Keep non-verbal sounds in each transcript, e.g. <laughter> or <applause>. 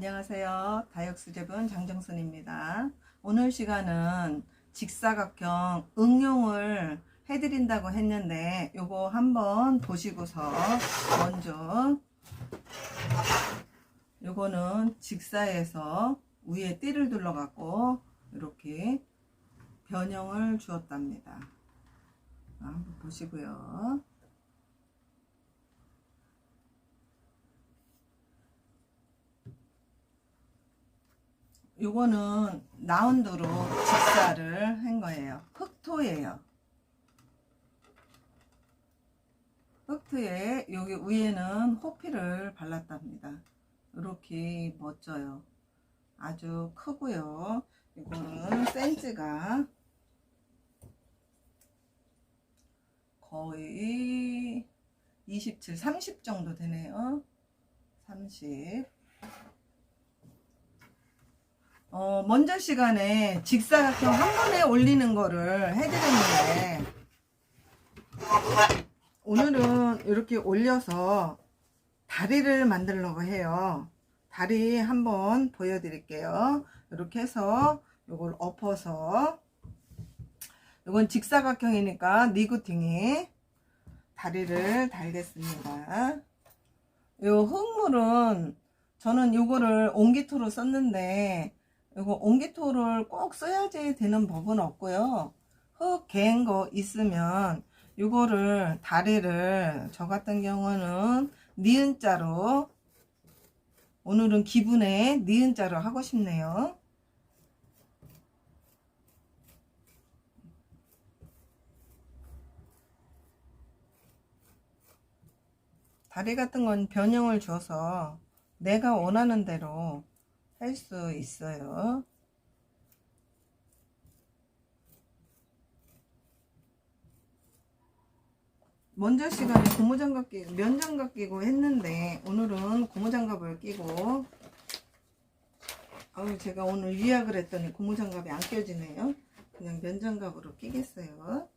안녕하세요. 다육수제분 장정순입니다. 오늘 시간은 직사각형 응용을 해드린다고 했는데 요거 한번 보시고서 먼저 요거는 직사에서 위에 띠를 둘러 갖고 이렇게 변형을 주었답니다. 아, 한번 보시고요. 요거는 라운드로 직사를 한 거예요. 흑토예요. 흑토에 여기 위에는 호피를 발랐답니다. 이렇게 멋져요. 아주 크고요. 이거는 센즈가 거의 27, 30 정도 되네요. 30. 어, 먼저 시간에 직사각형 한 번에 올리는 거를 해드렸는데, 오늘은 이렇게 올려서 다리를 만들려고 해요. 다리 한번 보여드릴게요. 이렇게 해서 이걸 엎어서, 이건 직사각형이니까 니구팅이 다리를 달겠습니다. 요 흙물은 저는 요거를 옹기토로 썼는데 이거 옹기토를 꼭 써야지 되는 법은 없고요. 흙 개인 거 있으면 이거를 다리를 저 같은 경우는 니은자로 오늘은 기분에 니은자로 하고 싶네요. 다리 같은 건 변형을 줘서 내가 원하는 대로 할 수 있어요. 먼저 시간에 고무장갑 끼고 면장갑 끼고 했는데 오늘은 고무장갑을 끼고 아우 제가 오늘 유약을 했더니 고무장갑이 안 껴지네요. 그냥 면장갑으로 끼겠어요.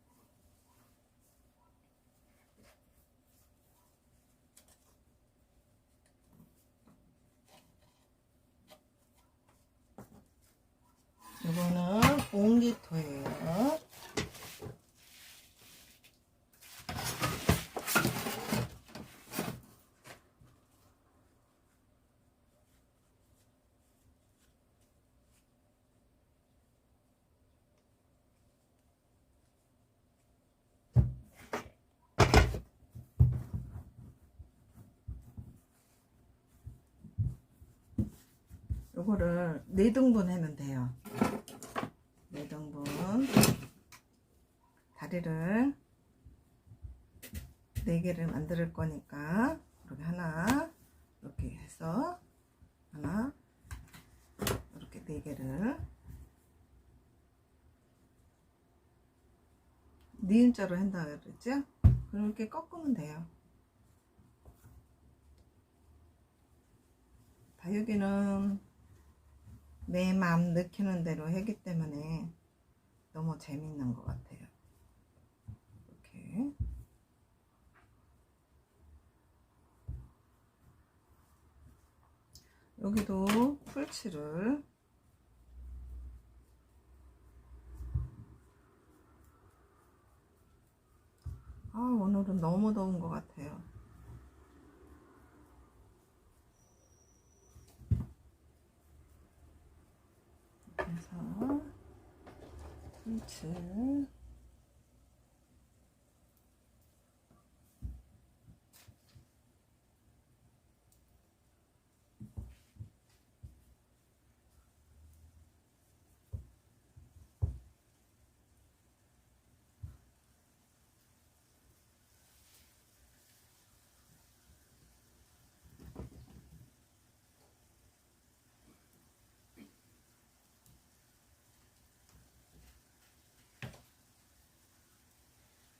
이거는 옹기토예요. 요거를 네 등분 하면 돼요. 네 등분 다리를 네 개를 만들 거니까 이렇게 하나 이렇게 해서 하나 이렇게 네 개를 니은자로 한다 그랬죠? 그럼 이렇게 꺾으면 돼요. 다육이는 내 마음 느끼는 대로 하기 때문에 너무 재밌는 것 같아요. 이렇게. 여기도 풀칠을 아, 오늘은 너무 더운 것 같아요. 그래서 풀칠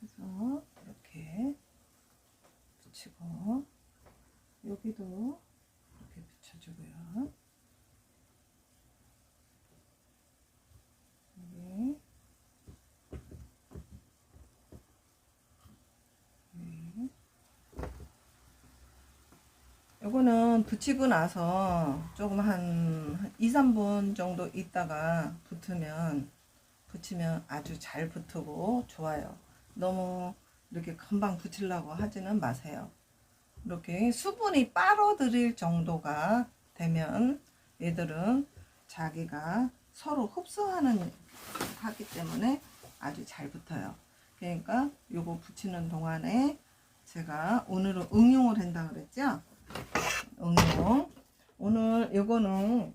해서 이렇게 붙이고 여기도 이렇게 붙여주고요. 여기 요거는 붙이고 나서 조금 한 2, 3분 정도 있다가 붙으면 붙이면 아주 잘 붙고 좋아요. 너무 이렇게 금방 붙이려고 하지는 마세요. 이렇게 수분이 빨아들일 정도가 되면 얘들은 자기가 서로 흡수하는 하기 때문에 아주 잘 붙어요. 그러니까 요거 붙이는 동안에 제가 오늘은 응용을 한다 그랬죠? 응용. 오늘 요거는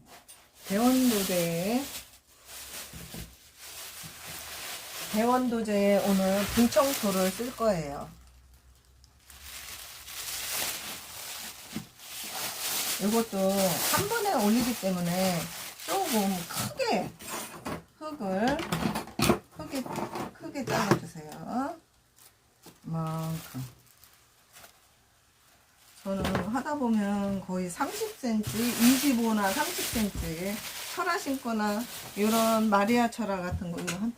대원도제 대원도제에 오늘 분청토를 쓸 거예요. 요것도 한 번에 올리기 때문에 조금 크게 흙을 크게 크게 잘라주세요. 만큼. 저는 하다 보면 거의 30cm, 25나 30cm 철화 신거나 이런 마리아 철화 같은 거 이거 한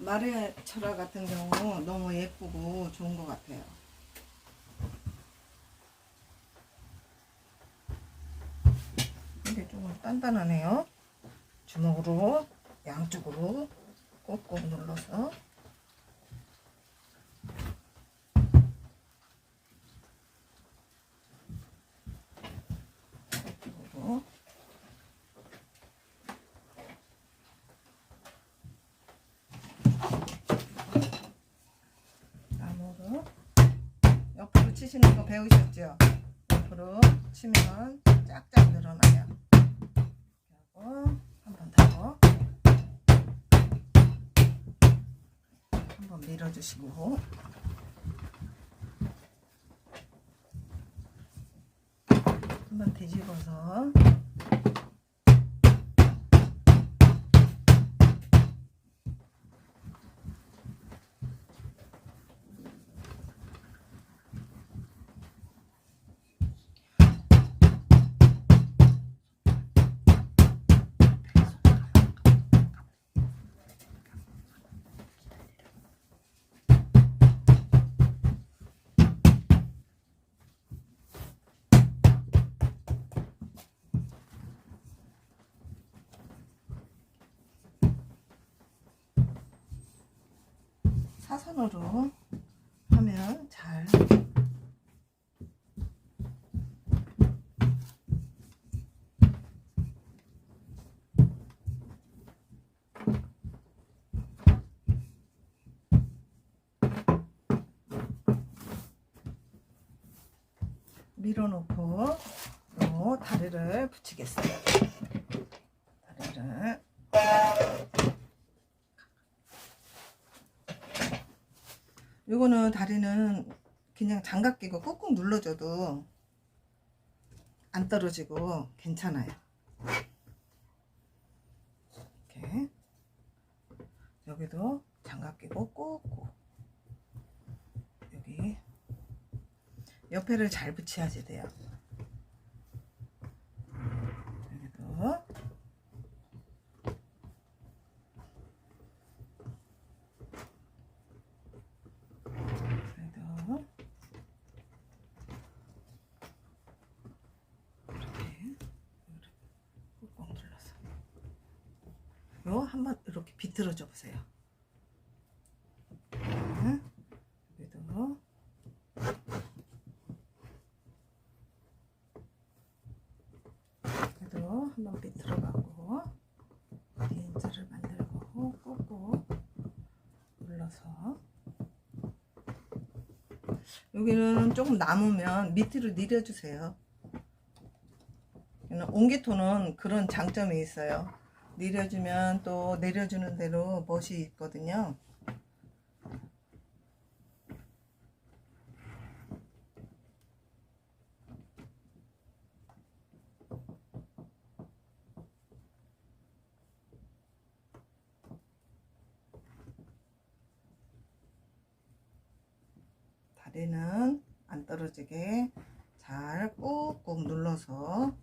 마리아 철화 같은 경우 너무 예쁘고 좋은 것 같아요. 이게 조금 단단하네요. 주먹으로 양쪽으로 꼭꼭 눌러서 이쪽으로 나무로 옆으로 치시는 거 배우셨죠? 옆으로 치면 쫙쫙 늘어나요. 하고 한 번 더. 한번 밀어주시고 한번 뒤집어서 사선으로 하면 잘 밀어놓고 요 다리를 붙이겠어요. 다리를 요거는 다리는 그냥 장갑 끼고 꾹꾹 눌러줘도 안 떨어지고 괜찮아요. 이렇게 여기도 장갑 끼고 꾹꾹 여기 옆에를 잘 붙여야지 돼요. 여기도 그래도 이렇게 꾹꾹 눌러서 요 한번 이렇게 비틀어 줘 보세요. 네. 여기도 그래도 한번 비틀어 가고 비인지를 만들고 꾹꾹 눌러서 여기는 조금 남으면 밑으로 내려주세요. 옹기토는 그런 장점이 있어요. 내려주면 또 내려주는 대로 멋이 있거든요. 다리는 안 떨어지게 잘 꾹꾹 눌러서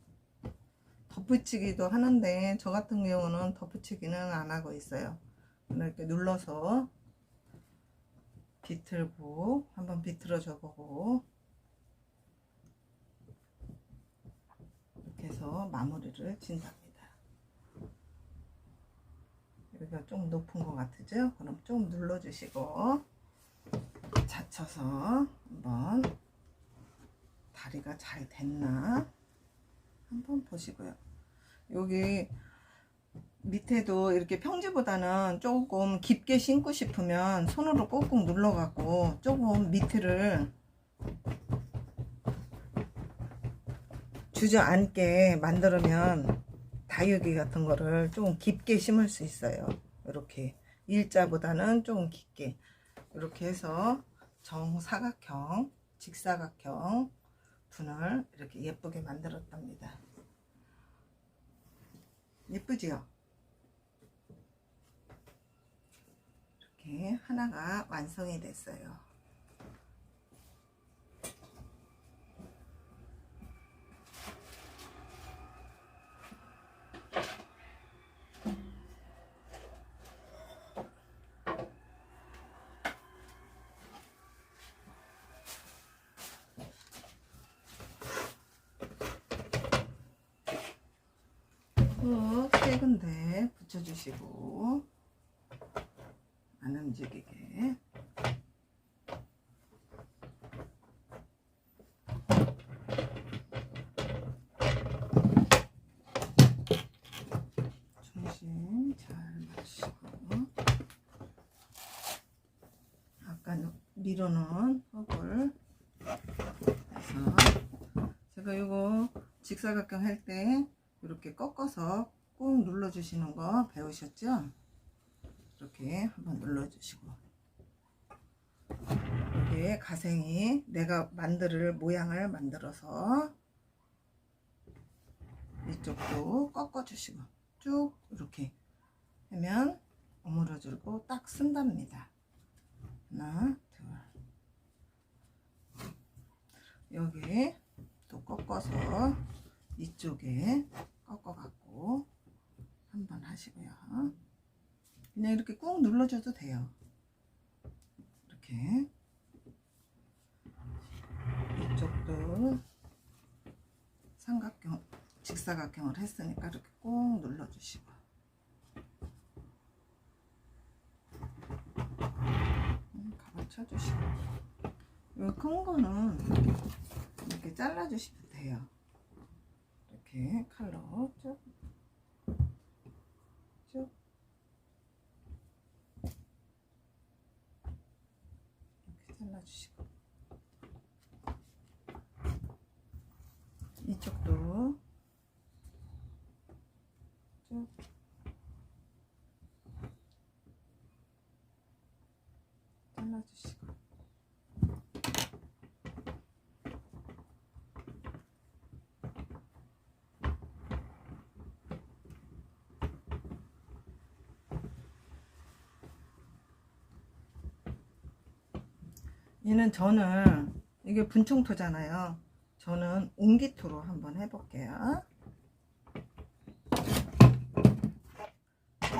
덧붙이기도 하는데 저 같은 경우는 덧붙이기는 안 하고 있어요. 이렇게 눌러서 비틀고 한번 비틀어 줘 보고 해서 마무리를 진답니다. 여기가 좀 높은 것 같으죠? 그럼 좀 눌러 주시고 젖혀서 한번 다리가 잘 됐나 한번 보시고요. 여기 밑에도 이렇게 평지보다는 조금 깊게 신고 싶으면 손으로 꾹꾹 눌러 갖고 조금 밑을 주저앉게 만들면 다육이 같은 거를 좀 깊게 심을 수 있어요. 이렇게 일자보다는 좀 깊게 이렇게 해서 정사각형, 직사각형 분을 이렇게 예쁘게 만들었답니다. 예쁘지요? 이렇게 하나가 완성이 됐어요. 꾹 세근데 붙여 주시고 안 움직이게. 중심 잘 맞추고 아까 밀어놓은 흙을 해서 제가 이거 직사각형 할 때 이렇게 꺾어서 꾹 눌러 주시는 거 배우셨죠? 이렇게 한번 눌러 주시고. 여기에 가생이 내가 만들 모양을 만들어서 이쪽도 꺾어 주시고 쭉 이렇게 하면 오므려 주고 딱 쓴답니다. 하나 둘. 여기 또 꺾어서 이쪽에 꺾어갖고 한번 하시고요. 그냥 이렇게 꾹 눌러줘도 돼요. 이렇게 이쪽도 삼각형, 직사각형을 했으니까 이렇게 꾹 눌러주시고 음, 가발 쳐주시고 이큰 거는 이렇게 잘라주시면 돼요. 이렇게 칼로 쭉, 쭉. 이렇게 잘라주시고. 이쪽도 쭉. 잘라주시고. 얘는 저는 이게 분총토잖아요. 저는 옹기토로 한번 해볼게요.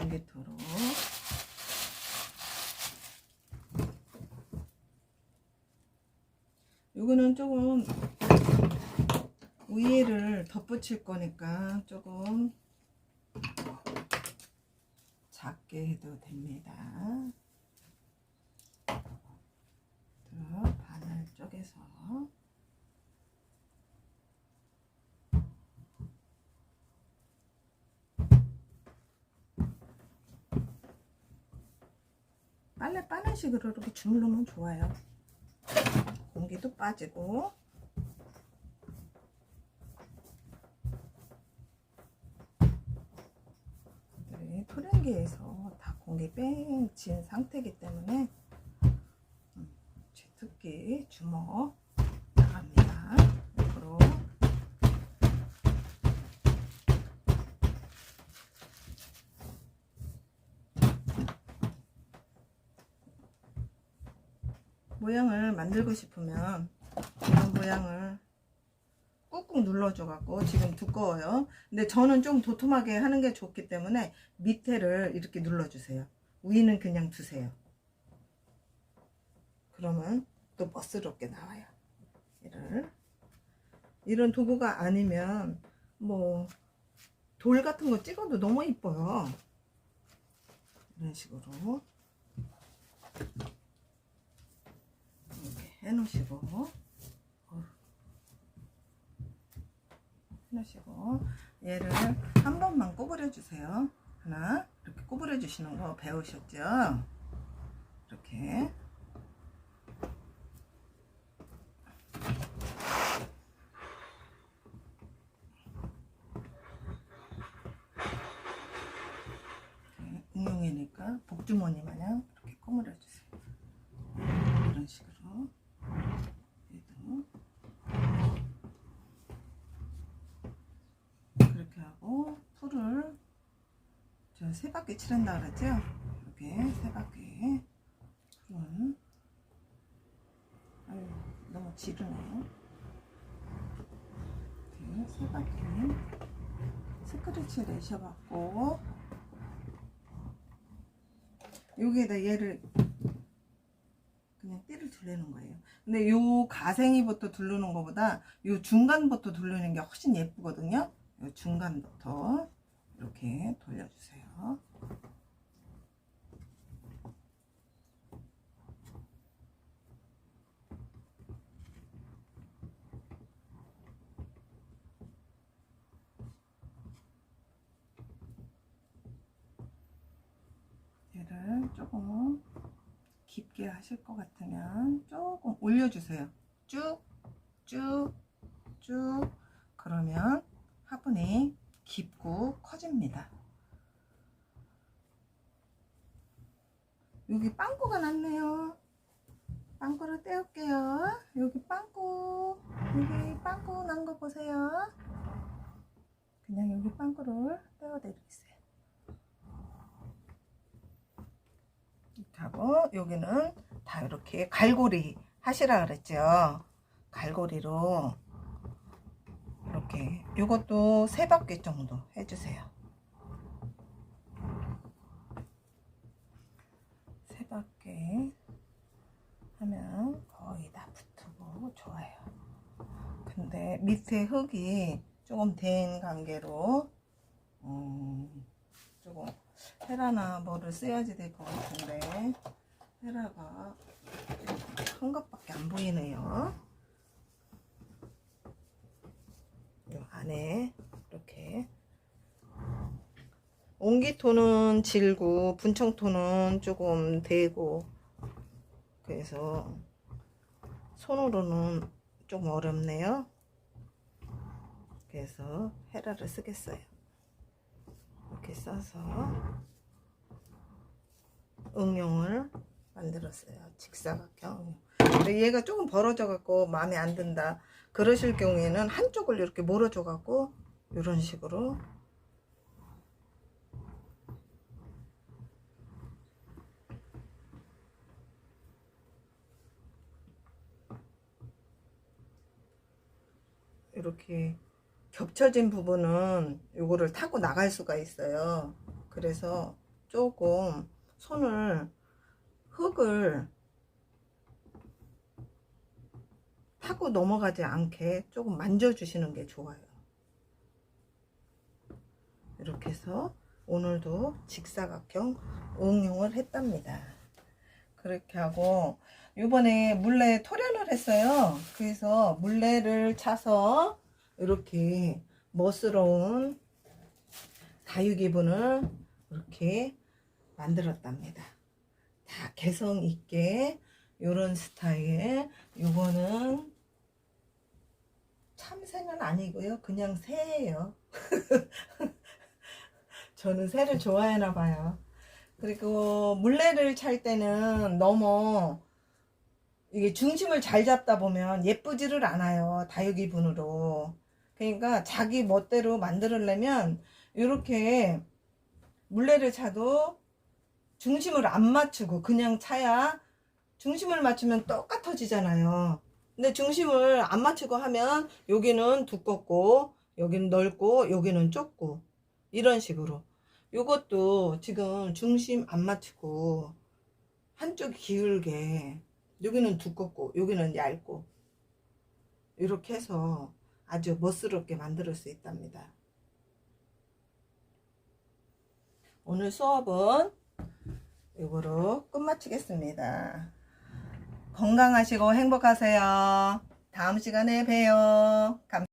옹기토로. 이거는 조금 위에를 덧붙일 거니까 조금 작게 해도 됩니다. 또 바늘 쪽에서 빨래 빠는 식으로 이렇게 주물르면 좋아요. 공기도 빠지고 네, 토렌기에서 다 공기 뺑진 상태이기 때문에 음, 제 특기 주먹 나갑니다. 옆으로 모양을 만들고 싶으면 이런 모양을 꾹꾹 눌러줘 갖고 지금 두꺼워요. 근데 저는 좀 도톰하게 하는 게 좋기 때문에 밑에를 이렇게 눌러주세요. 위는 그냥 두세요. 그러면 또 멋스럽게 나와요. 이를. 이런 도구가 아니면 뭐 돌 같은 거 찍어도 너무 이뻐요. 이런 식으로 해놓으시고 어. 해놓으시고 얘를 한 번만 구부려 주세요. 하나 이렇게 구부려 주시는 거 배우셨죠? 이렇게 응용이니까 복주머니 마냥 이렇게 꾸물어 주세요. 이런 식으로 얘도 그렇게 하고 풀을 저 세 바퀴 칠한다 그랬죠? 이렇게 세 바퀴 풀은 아유 너무 지르네. 이렇게 세 바퀴 스크래치 내셔갖고 여기에다 얘를 그냥 띠를 둘르는 거예요. 근데 요 가생이부터 두르는 것보다 요 중간부터 두르는 게 훨씬 예쁘거든요. 요 중간부터 이렇게 돌려주세요. 얘를 조금 깊게 하실 것 같으면 조금 올려주세요. 쭉, 쭉, 쭉. 그러면 화분이 깊고 커집니다. 여기 빵꾸가 났네요. 빵꾸를 떼올게요. 여기 빵꾸, 여기 빵꾸 난 거 보세요. 그냥 여기 빵꾸를 떼어드리겠어요. 이렇게 하고 여기는 다 이렇게 갈고리 하시라 그랬죠. 갈고리로 이렇게 이것도 세 바퀴 정도 해주세요. 세 바퀴 하면 거의 다 붙고 좋아요. 근데 밑에 흙이 조금 된 관계로 음, 조금 헤라나 뭐를 써야지 될 것 같은데 헤라가 한 것밖에 안 보이네요. 요 안에 이렇게 옹기토는 질고 분청토는 조금 되고 그래서 손으로는 좀 어렵네요. 그래서 헤라를 쓰겠어요. 이렇게 써서 응용을 만들었어요. 직사각형. 근데 얘가 조금 벌어져 갖고 마음에 안 든다. 그러실 경우에는 한쪽을 이렇게 몰아줘 갖고 이런 식으로 이렇게 겹쳐진 부분은 요거를 타고 나갈 수가 있어요. 그래서 조금 손을 흙을 타고 넘어가지 않게 조금 만져주시는 게 좋아요. 이렇게 해서 오늘도 직사각형 응용을 했답니다. 그렇게 하고 이번에 물레 토련을 했어요. 그래서 물레를 차서 이렇게 멋스러운 다육이분을 이렇게 만들었답니다. 다 개성 있게 요런 스타일. 요거는 참새는 아니고요. 그냥 새예요. <laughs> 저는 새를 좋아하나 봐요. 그리고 물레를 찰 때는 너무 이게 중심을 잘 잡다 보면 예쁘지를 않아요. 다육이 분으로. 그러니까 자기 멋대로 만들려면 이렇게 물레를 차도 중심을 안 맞추고 그냥 차야 중심을 맞추면 똑같아지잖아요. 근데 중심을 안 맞추고 하면 여기는 두껍고 여기는 넓고 여기는 좁고 이런 식으로 요것도 지금 중심 안 맞추고 한쪽이 기울게 여기는 두껍고 여기는 얇고 이렇게 해서 아주 멋스럽게 만들 수 있답니다. 오늘 수업은 이거로 끝마치겠습니다. 건강하시고 행복하세요. 다음 시간에 봬요. 감